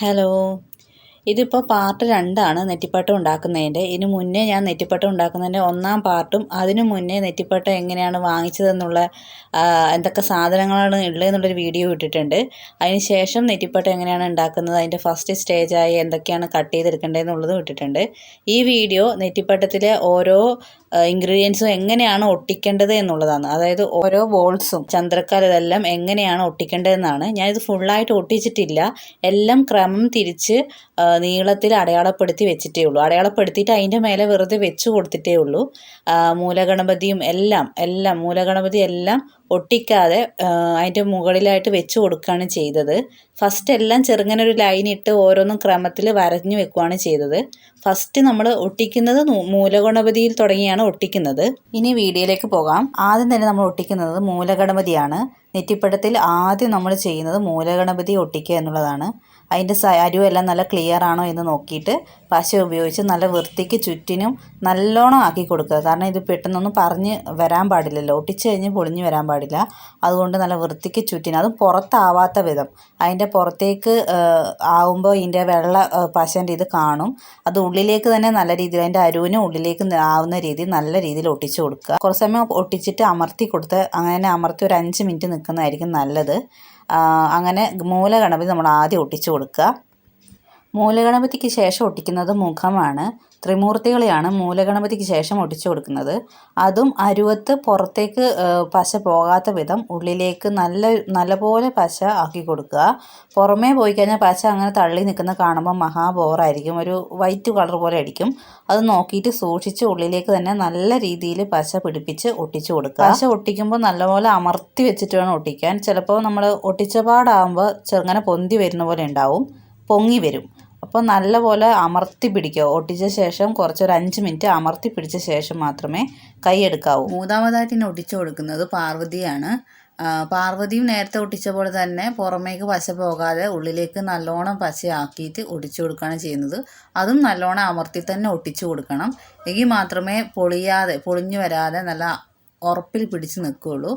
Hello. ഇതിപ്പോൾ part രണ്ടാണ് നെറ്റിപ്പട്ടം ഉണ്ടാക്കുന്നതിന്റെ ഇതിന് മുന്നേ ഞാൻ നെറ്റിപ്പട്ടം ഉണ്ടാക്കുന്നതിന്റെ ഒന്നാം പാർട്ടും അതിനു മുന്നേ നെറ്റിപ്പട്ടം എങ്ങനെയാണ് വാങ്ങിച്ചതെന്നുള്ള എന്തൊക്കെ സാധനങ്ങളാണ് ഉള്ളതെന്നുള്ളൊരു വീഡിയോ ഇട്ടിട്ടുണ്ട്. അതിന് ശേഷം നെറ്റിപ്പട്ടം എങ്ങനെയാണ് ഉണ്ടാക്കുന്നത് അതിന്റെ ഫസ്റ്റ് സ്റ്റേജായി എന്തൊക്കെയാണ് കട്ട് ചെയ്തെടുക്കേണ്ടതെന്നുള്ളതും ഇട്ടിട്ടുണ്ട്. ഈ വീഡിയോ നെറ്റിപ്പട്ടത്തിലെ ഓരോ ഇൻഗ്രീഡിയൻസും എങ്ങനെയാണ് ഒട്ടിക്കേണ്ടത് എന്നുള്ളതാണ്. അതായത് ഓരോ ബോൾസും ചന്ദ്രക്കാർ ഇതെല്ലാം എങ്ങനെയാണ് ഒട്ടിക്കേണ്ടതെന്നാണ്. ഞാനിത് ഫുള്ളായിട്ട് ഒട്ടിച്ചിട്ടില്ല. എല്ലാം ക്രമം തിരിച്ച് നീളത്തിൽ അടയാളപ്പെടുത്തി വെച്ചിട്ടേ ഉള്ളൂ. അടയാളപ്പെടുത്തിയിട്ട് അതിന്റെ മേലെ വെറുതെ വെച്ച് കൊടുത്തിട്ടേ ഉള്ളൂ. മൂലഗണപതിയും എല്ലാം എല്ലാം മൂലഗണപതി എല്ലാം ഒട്ടിക്കാതെ അതിന്റെ മുകളിലായിട്ട് വെച്ച് കൊടുക്കുകയാണ് ചെയ്തത്. ഫസ്റ്റ് എല്ലാം ചെറുങ്ങനെ ഒരു ലൈൻ ഇട്ട് ഓരോന്നും ക്രമത്തിൽ വരഞ്ഞു വെക്കുകയാണ് ചെയ്തത്. ഫസ്റ്റ് നമ്മൾ ഒട്ടിക്കുന്നത് മൂലഗണപതിയിൽ തുടങ്ങിയാണ് ഒട്ടിക്കുന്നത്. ഇനി വീഡിയോയിലേക്ക് പോകാം. ആദ്യം തന്നെ നമ്മൾ ഒട്ടിക്കുന്നത് മൂലഗണപതിയാണ്. നെറ്റിപ്പട്ടത്തിൽ ആദ്യം നമ്മൾ ചെയ്യുന്നത് മൂലഗണപതി ഒട്ടിക്കുക എന്നുള്ളതാണ്. അതിന്റെ അരുവെല്ലാം നല്ല ക്ലിയർ ആണോ എന്ന് നോക്കിയിട്ട് പശ ഉപയോഗിച്ച് നല്ല വൃത്തിക്ക് ചുറ്റിനും നല്ലോണം ആക്കി കൊടുക്കുക. കാരണം ഇത് പെട്ടെന്നൊന്നും പറഞ്ഞ് വരാൻ പാടില്ലല്ലോ. ഒട്ടിച്ച് കഴിഞ്ഞ് പൊളിഞ്ഞ് വരാൻ പാടില്ല. അതുകൊണ്ട് നല്ല വൃത്തിക്ക് ചുറ്റിന് അതും പുറത്താവാത്ത വിധം. അതിന്റെ പുറത്തേക്ക് ആവുമ്പോൾ ഇതിന്റെ വെള്ള പശന്റെ ഇത് കാണും. അത് ഉള്ളിലേക്ക് തന്നെ നല്ല രീതിയിൽ അതിന്റെ അരുവിന് ഉള്ളിലേക്ക് ആവുന്ന രീതിയിൽ നല്ല രീതിയിൽ ഒട്ടിച്ച് കൊടുക്കുക. കുറച്ച് സമയം ഒട്ടിച്ചിട്ട് അമർത്തി കൊടുത്ത് അങ്ങനെ അമർത്തി ഒരു അഞ്ച് മിനിറ്റ് നിൽക്കുന്നതായിരിക്കും നല്ലത്. അങ്ങനെ മൂലഗണപതി നമ്മൾ ആദ്യം ഒട്ടിച്ചു കൊടുക്കുക. മൂലഗണപതിക്ക് ശേഷം ഒട്ടിക്കുന്നത് മുഖമാണ്. ത്രിമൂർത്തികളെയാണ് മൂലഗണപതിക്ക് ശേഷം ഒട്ടിച്ചു കൊടുക്കുന്നത്. അതും അരുവത്ത് പുറത്തേക്ക് പശ പോകാത്ത വിധം ഉള്ളിലേക്ക് നല്ല നല്ലപോലെ പശ ആക്കി കൊടുക്കുക. പുറമേ പോയി കഴിഞ്ഞാൽ പശ അങ്ങനെ തള്ളി നിൽക്കുന്ന കാണുമ്പോൾ മഹാബോറായിരിക്കും. ഒരു വൈറ്റ് കളർ പോലെ അടിക്കും. അത് നോക്കിയിട്ട് സൂക്ഷിച്ച് ഉള്ളിലേക്ക് തന്നെ നല്ല രീതിയിൽ പശ പിടിപ്പിച്ച് ഒട്ടിച്ചു കൊടുക്കുക. പശ ഒട്ടിക്കുമ്പോൾ നല്ലപോലെ അമർത്തി വെച്ചിട്ട് വേണം ഒട്ടിക്കാൻ. ചിലപ്പോൾ നമ്മൾ ഒട്ടിച്ചപാടാകുമ്പോൾ ചെറുങ്ങനെ പൊന്തി വരുന്ന പോലെ ഉണ്ടാവും. പൊങ്ങി വരും. അപ്പോൾ നല്ലപോലെ അമർത്തി പിടിക്കുക. ഒട്ടിച്ച ശേഷം കുറച്ചൊരു അഞ്ച് മിനിറ്റ് അമർത്തി പിടിച്ച ശേഷം മാത്രമേ കൈ എടുക്കാവൂ. മൂന്നാമതായിട്ട് ഇനി ഒട്ടിച്ചു കൊടുക്കുന്നത് പാർവതിയാണ്. പാർവതിയും നേരത്തെ ഒട്ടിച്ച പോലെ തന്നെ പുറമേക്ക് പശ പോകാതെ ഉള്ളിലേക്ക് നല്ലോണം പശയാക്കിയിട്ട് ഒട്ടിച്ചു കൊടുക്കുകയാണ് ചെയ്യുന്നത്. അതും നല്ലോണം അമർത്തി തന്നെ ഒട്ടിച്ചു കൊടുക്കണം. എങ്കിൽ മാത്രമേ പൊളിയാതെ പൊളിഞ്ഞു വരാതെ നല്ല ഉറപ്പിൽ പിടിച്ച് നിൽക്കുകയുള്ളൂ.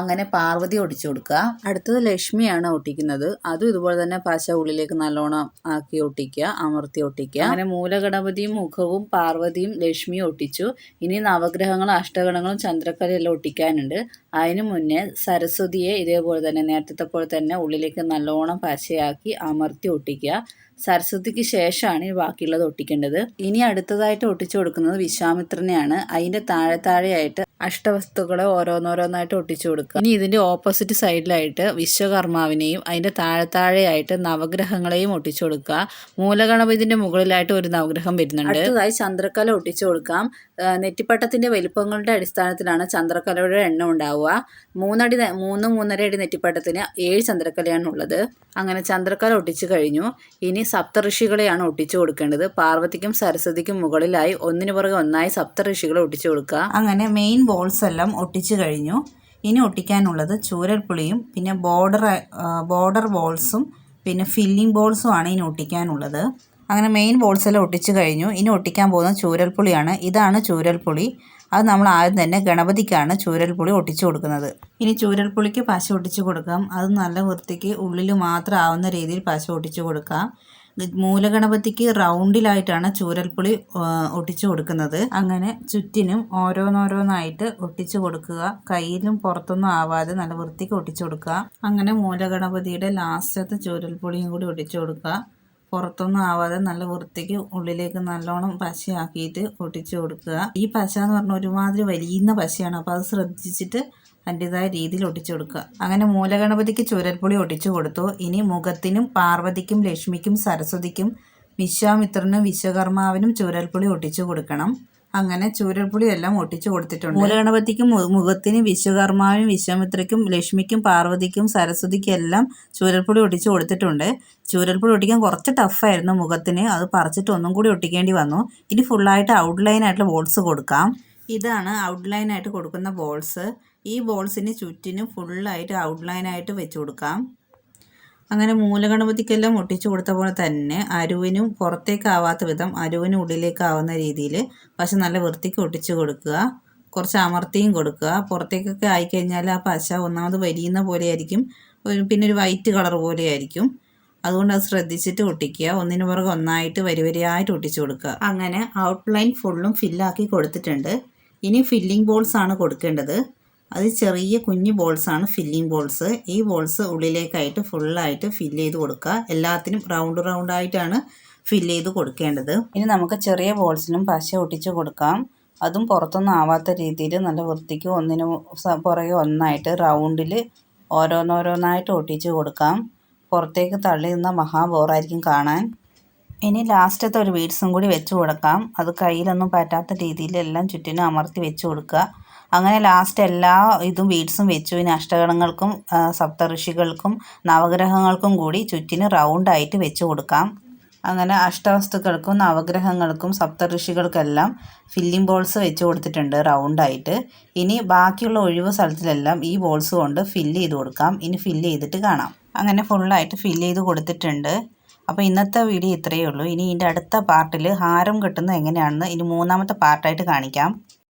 അങ്ങനെ പാർവതി ഒടിച്ചു കൊടുക്കുക. അടുത്തത് ലക്ഷ്മിയാണ് ഒട്ടിക്കുന്നത്. അതും ഇതുപോലെ തന്നെ പശ ഉള്ളിലേക്ക് നല്ലോണം ആക്കി ഒട്ടിക്കുക അമർത്തി ഒട്ടിക്കുക. അങ്ങനെ മൂലഗണപതിയും മുഖവും പാർവതിയും ലക്ഷ്മിയും ഒട്ടിച്ചു. ഇനി നവഗ്രഹങ്ങളും അഷ്ടഗണങ്ങളും ചന്ദ്രക്കലയെല്ലാം ഒട്ടിക്കാനുണ്ട്. അതിനു മുന്നേ സരസ്വതിയെ ഇതേപോലെ തന്നെ നേരത്തെ പോലെ തന്നെ ഉള്ളിലേക്ക് നല്ലോണം പശയാക്കി അമർത്തി ഒട്ടിക്കുക. സരസ്വതിക്ക് ശേഷമാണ് ബാക്കിയുള്ളത് ഒട്ടിക്കേണ്ടത്. ഇനി അടുത്തതായിട്ട് ഒട്ടിച്ചു കൊടുക്കുന്നത് വിശ്വാമിത്രനെയാണ്. അതിന്റെ താഴെ താഴെയായിട്ട് അഷ്ടവസ്തുക്കളെ ഓരോന്നോരോന്നായിട്ട് ഒട്ടിച്ചു കൊടുക്കുക. ഇനി ഇതിന്റെ ഓപ്പോസിറ്റ് സൈഡിലായിട്ട് വിശ്വകർമാവിനെയും അതിന്റെ താഴെ താഴെയായിട്ട് നവഗ്രഹങ്ങളെയും ഒട്ടിച്ചു കൊടുക്കുക. മൂലഗണപതിന്റെ മുകളിലായിട്ട് ഒരു നവഗ്രഹം വരുന്നുണ്ട്. അടുത്തതായി ചന്ദ്രക്കല ഒട്ടിച്ചു കൊടുക്കാം. നെറ്റിപ്പട്ടത്തിന്റെ നെറ്റിപ്പട്ടത്തിന്റെ വലിപ്പങ്ങളുടെ അടിസ്ഥാനത്തിലാണ് ചന്ദ്രക്കലയുടെ എണ്ണം ഉണ്ടാവുക. മൂന്നടി മൂന്ന് മൂന്നര അടി നെറ്റിപ്പട്ടത്തിന് ഏഴ് ചന്ദ്രക്കലയാണ് ഉള്ളത്. അങ്ങനെ ചന്ദ്രക്കല ഒട്ടിച്ചു കഴിഞ്ഞു. ഇനി സപ്തഋഷികളെയാണ് ഒട്ടിച്ചു കൊടുക്കേണ്ടത്. പാർവതിക്കും സരസ്വതിക്കും മുകളിലായി ഒന്നിനു പുറകെ ഒന്നായി സപ്തഋഷികളെ ഒട്ടിച്ചു കൊടുക്കുക. അങ്ങനെ മെയിൻ ബോൾസ് എല്ലാം ഒട്ടിച്ചു കഴിഞ്ഞു. ഇനി ഒട്ടിക്കാനുള്ളത് ചൂരൽപ്പുളിയും പിന്നെ ബോർഡർ ബോർഡർ ബോൾസും പിന്നെ ഫില്ലിംഗ് ബോൾസും ആണ് ഇനി ഒട്ടിക്കാനുള്ളത്. അങ്ങനെ മെയിൻ ബോൾസ് എല്ലാം ഒട്ടിച്ചു കഴിഞ്ഞു. ഇനി ഒട്ടിക്കാൻ പോകുന്ന ചൂരൽ പുളിയാണ് ഇതാണ് ചൂരൽപ്പുളി. അത് നമ്മൾ ആദ്യം തന്നെ ഗണപതിക്കാണ് പുളി ഒട്ടിച്ചു കൊടുക്കുന്നത്. ഇനി ചൂരൽപ്പുളിക്ക് പശ ഒട്ടിച്ചു കൊടുക്കാം. അത് നല്ല വൃത്തിക്ക് ഉള്ളിൽ മാത്രം ആവുന്ന രീതിയിൽ പശ ഒട്ടിച്ചു കൊടുക്കാം. മൂലഗണപതിക്ക് റൗണ്ടിലായിട്ടാണ് ചൂരൽപ്പുളി ഒട്ടിച്ചു കൊടുക്കുന്നത്. അങ്ങനെ ചുറ്റിനും ഓരോന്നോരോന്നായിട്ട് ഒട്ടിച്ചു കൊടുക്കുക. കയ്യിലും പുറത്തൊന്നും ആവാതെ നല്ല വൃത്തിക്ക് ഒട്ടിച്ചു കൊടുക്കുക. അങ്ങനെ മൂലഗണപതിയുടെ ലാസ്റ്റത്തെ ചൂരൽപ്പുളിയും കൂടി ഒട്ടിച്ചു കൊടുക്കുക. പുറത്തൊന്നും ആവാതെ നല്ല വൃത്തിക്ക് ഉള്ളിലേക്ക് നല്ലോണം പശയാക്കിയിട്ട് ഒട്ടിച്ചു കൊടുക്കുക. ഈ പശ എന്ന് പറഞ്ഞാൽ ഒരുമാതിരി വലിയുന്ന പശയാണ്. അപ്പോൾ അത് ശ്രദ്ധിച്ചിട്ട് അതിന്റെതായ രീതിയിൽ ഒട്ടിച്ചു കൊടുക്കുക. അങ്ങനെ മൂലഗണപതിക്ക് ചുരൽപുളി ഒട്ടിച്ചു കൊടുത്തു. ഇനി മുഖത്തിനും പാർവതിക്കും ലക്ഷ്മിക്കും സരസ്വതിക്കും വിശ്വാമിത്രനും വിശ്വകർമാവിനും ചുരൽപുളി ഒട്ടിച്ചു കൊടുക്കണം. അങ്ങനെ ചൂരൽപുളി എല്ലാം ഒട്ടിച്ചു കൊടുത്തിട്ടുണ്ട്. മൂലഗണപതിക്കും മുഖത്തിനും വിശ്വകർമാവിനും വിശ്വാമിത്രയ്ക്കും ലക്ഷ്മിക്കും പാർവതിക്കും സരസ്വതിക്കും എല്ലാം ചൂരൽപുളി ഒട്ടിച്ചു കൊടുത്തിട്ടുണ്ട്. ചൂരൽപുളി ഒട്ടിക്കാൻ കുറച്ച് ടഫായിരുന്നു മുഖത്തിന്. അത് പറിച്ചിട്ട് ഒന്നും കൂടി ഒട്ടിക്കേണ്ടി വന്നു. ഇനി ഫുള്ളായിട്ട് ഔട്ട്ലൈൻ ആയിട്ടുള്ള ബോൾസ് കൊടുക്കാം. ഇതാണ് ഔട്ട്ലൈൻ ആയിട്ട് കൊടുക്കുന്ന ബോൾസ് ഈ ബോൾസിന് ചുറ്റിനും ഫുള്ളായിട്ട് ഔട്ട്ലൈൻ ആയിട്ട് വെച്ച് കൊടുക്കാം. അങ്ങനെ മൂലഗണപതിക്കെല്ലാം ഒട്ടിച്ചു കൊടുത്ത പോലെ തന്നെ അരുവിനും പുറത്തേക്കാവാത്ത വിധം അരുവിനും ഉള്ളിലേക്കാവുന്ന രീതിയിൽ പശ നല്ല വൃത്തിക്ക് ഒട്ടിച്ചു കൊടുക്കുക. കുറച്ച് അമർത്തിയും കൊടുക്കുക. പുറത്തേക്കൊക്കെ ആയിക്കഴിഞ്ഞാൽ ആ പശ ഒന്നാമത് വലിയുന്ന പോലെയായിരിക്കും. ഒരു പിന്നെ ഒരു വൈറ്റ് കളർ പോലെയായിരിക്കും. അതുകൊണ്ട് അത് ശ്രദ്ധിച്ചിട്ട് ഒട്ടിക്കുക. ഒന്നിനു പുറകെ ഒന്നായിട്ട് വരി വരിയായിട്ട് ഒട്ടിച്ചു കൊടുക്കുക. അങ്ങനെ ഔട്ട്ലൈൻ ഫുള്ളും ഫില്ലാക്കി കൊടുത്തിട്ടുണ്ട്. ഇനി ഫില്ലിംഗ് ബോൾസ് ആണ് കൊടുക്കേണ്ടത്. അത് ചെറിയ കുഞ്ഞു ബോൾസ് ആണ് ഫില്ലിംഗ് ബോൾസ് ഈ ബോൾസ് ഉള്ളിലേക്കായിട്ട് ഫുള്ളായിട്ട് ഫില്ല് ചെയ്ത് കൊടുക്കുക. എല്ലാത്തിനും റൗണ്ട് റൗണ്ട് ആയിട്ടാണ് ഫില്ല് ചെയ്ത് കൊടുക്കേണ്ടത്. ഇനി നമുക്ക് ചെറിയ ബോൾസിലും പശ ഒട്ടിച്ച് കൊടുക്കാം. അതും പുറത്തൊന്നും ആവാത്ത രീതിയിൽ നല്ല വൃത്തിക്ക് ഒന്നിന് പുറകെ ഒന്നായിട്ട് റൗണ്ടിൽ ഓരോന്നോരോന്നായിട്ട് ഒട്ടിച്ച് കൊടുക്കാം. പുറത്തേക്ക് തള്ളി നിന്ന മഹാബോറായിരിക്കും കാണാൻ. ഇനി ലാസ്റ്റത്തെ ഒരു ബീഡ്സും കൂടി വെച്ച് കൊടുക്കാം. അത് കയ്യിലൊന്നും പറ്റാത്ത രീതിയിൽ എല്ലാം ചുറ്റിനും അമർത്തി വെച്ച് കൊടുക്കുക. അങ്ങനെ ലാസ്റ്റ് എല്ലാ ഇതും ബീഡ്സും വെച്ചു. ഇനി അഷ്ടഗണങ്ങൾക്കും സപ്തഋഷികൾക്കും നവഗ്രഹങ്ങൾക്കും കൂടി ചുറ്റിന് റൗണ്ടായിട്ട് വെച്ച് കൊടുക്കാം. അങ്ങനെ അഷ്ടവസ്തുക്കൾക്കും നവഗ്രഹങ്ങൾക്കും സപ്തഋഷികൾക്കെല്ലാം ഫില്ലിംഗ് ബോൾസ് വെച്ച് കൊടുത്തിട്ടുണ്ട് റൗണ്ടായിട്ട് ഇനി ബാക്കിയുള്ള ഒഴിവ് സ്ഥലത്തിലെല്ലാം ഈ ബോൾസ് കൊണ്ട് ഫില്ല് ചെയ്ത് കൊടുക്കാം. ഇനി ഫില്ല് ചെയ്തിട്ട് കാണാം. അങ്ങനെ ഫുള്ളായിട്ട് ഫില്ല് ചെയ്ത് കൊടുത്തിട്ടുണ്ട്. അപ്പോൾ ഇന്നത്തെ വീഡിയോ ഇത്രയേ ഉള്ളൂ. ഇനി ഇതിന്റെ അടുത്ത പാർട്ടിൽ ഹാരം കെട്ടുന്നത് എങ്ങനെയാണെന്ന് ഇനി മൂന്നാമത്തെ പാർട്ടായിട്ട് കാണിക്കാം.